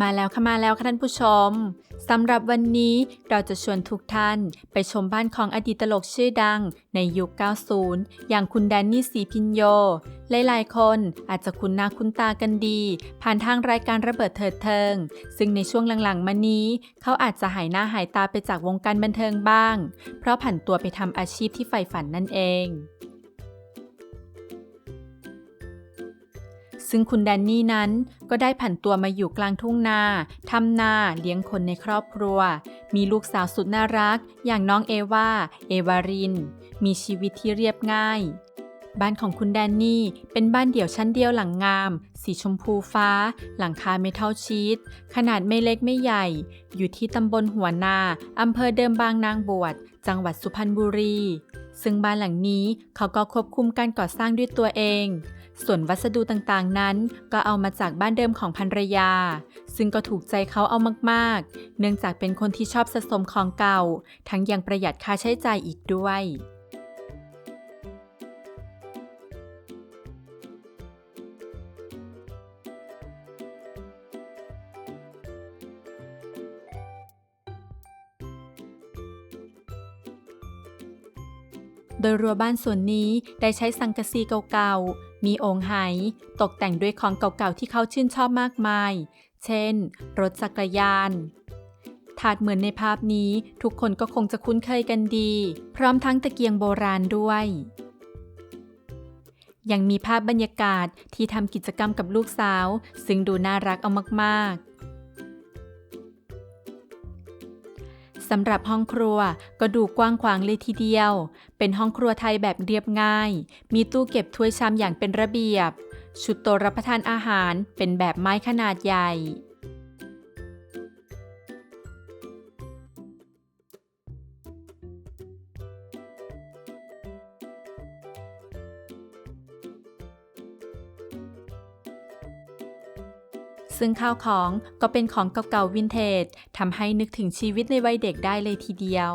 มาแล้วค่ะมาแล้วค่ะท่านผู้ชมสำหรับวันนี้เราจะชวนทุกท่านไปชมบ้านของอดีตตลกชื่อดังในยุค 90 อย่างคุณแดนนี่สีพินโย หลายๆ คนอาจจะคุ้นหน้าคุ้นตากันดี ผ่านทางรายการระเบิดเถิดเทิง ซึ่งในช่วงหลังๆ มานี้ เขาอาจจะหายหน้าหายตาไปจากวงการบันเทิงบ้าง เพราะผันตัวไปทำอาชีพที่ใฝ่ฝันนั่นเอง ซึ่งคุณแดนนี่นั้นก็ได้ผันตัวมาอยู่กลางทุ่งนาทำนาเลี้ยงคนในครอบครัว มีลูกสาวสุดน่ารัก อย่างน้องเอวาเอวาริน มีชีวิตที่เรียบง่าย บ้านของคุณแดนนี่เป็นบ้านเดี่ยวชั้นเดียวหลังงาม สีชมพูฟ้า หลังคาเมทัลชีตขนาดไม่เล็กไม่ใหญ่ อยู่ที่ตำบลหัวนาอำเภอเดิมบางนางบวช จังหวัดสุพรรณบุรี ซึ่งบ้านหลังนี้เขาก็ควบคุมการก่อสร้างด้วยตัวเอง ส่วนวัสดุต่างๆนั้น ก็เอามาจากบ้านเดิมของภรรยา ซึ่งก็ถูกใจเขาเอามากๆ เนื่องจากเป็นคนที่ชอบสะสมของเก่า ทั้งยังประหยัดค่าใช้จ่ายอีกด้วยโดยรั้วบ้านส่วนนี้ได้ใช้สังกะสีเก่าๆ มีองค์ไหตกแต่งด้วยของเก่าๆที่เขาชื่นชอบมากมาย เช่น รถจักรยานถาดเหมือนในภาพนี้ทุกคนก็คงจะคุ้นเคยกันดี พร้อมทั้งตะเกียงโบราณด้วย ยังมีภาพบรรยากาศที่ทำกิจกรรมกับลูกสาว ซึ่งดูน่ารักเอามากๆ สำหรับห้องครัวก็ดูกว้างขวางเลยทีเดียว เป็นห้องครัวไทยแบบเรียบง่าย มีตู้เก็บถ้วยชามอย่างเป็นระเบียบ ชุดโต๊ะรับประทานอาหารเป็นแบบไม้ขนาดใหญ่ ซึ่งข้าวของก็เป็นของเก่าๆวินเทจทำให้นึกถึงชีวิตในวัยเด็กได้เลยทีเดียว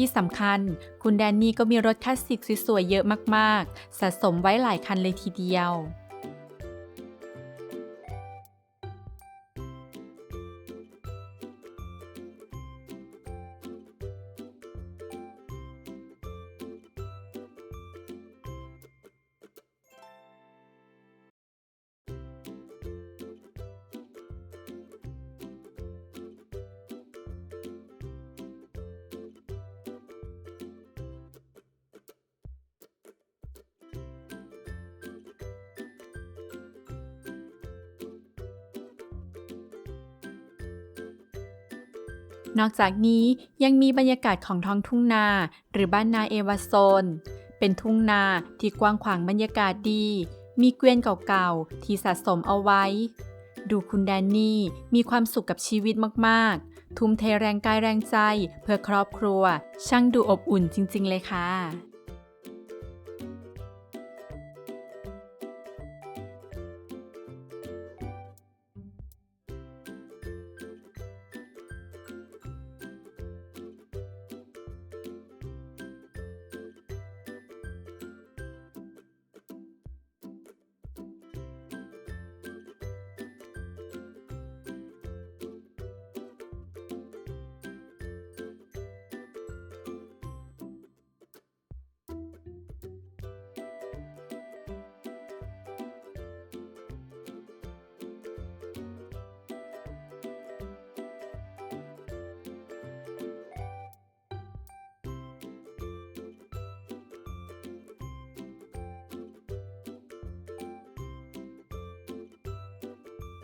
ที่สำคัญ คุณแดนนี่ก็มีรถคลาสสิกสวยๆเยอะมากๆ สะสมไว้หลายคันเลยทีเดียว นอกจากนี้ยังมีบรรยากาศของท้องทุ่งนา หรือบ้านนาเอวาโซน เป็นทุ่งนาที่กว้างขวางบรรยากาศดี มีเกวียนเก่าๆ ที่สะสมเอาไว้ ดูคุณแดนนี่มีความสุขกับชีวิตมากๆ ทุ่มเทแรงกายแรงใจเพื่อครอบครัว ช่างดูอบอุ่นจริงๆเลยค่ะ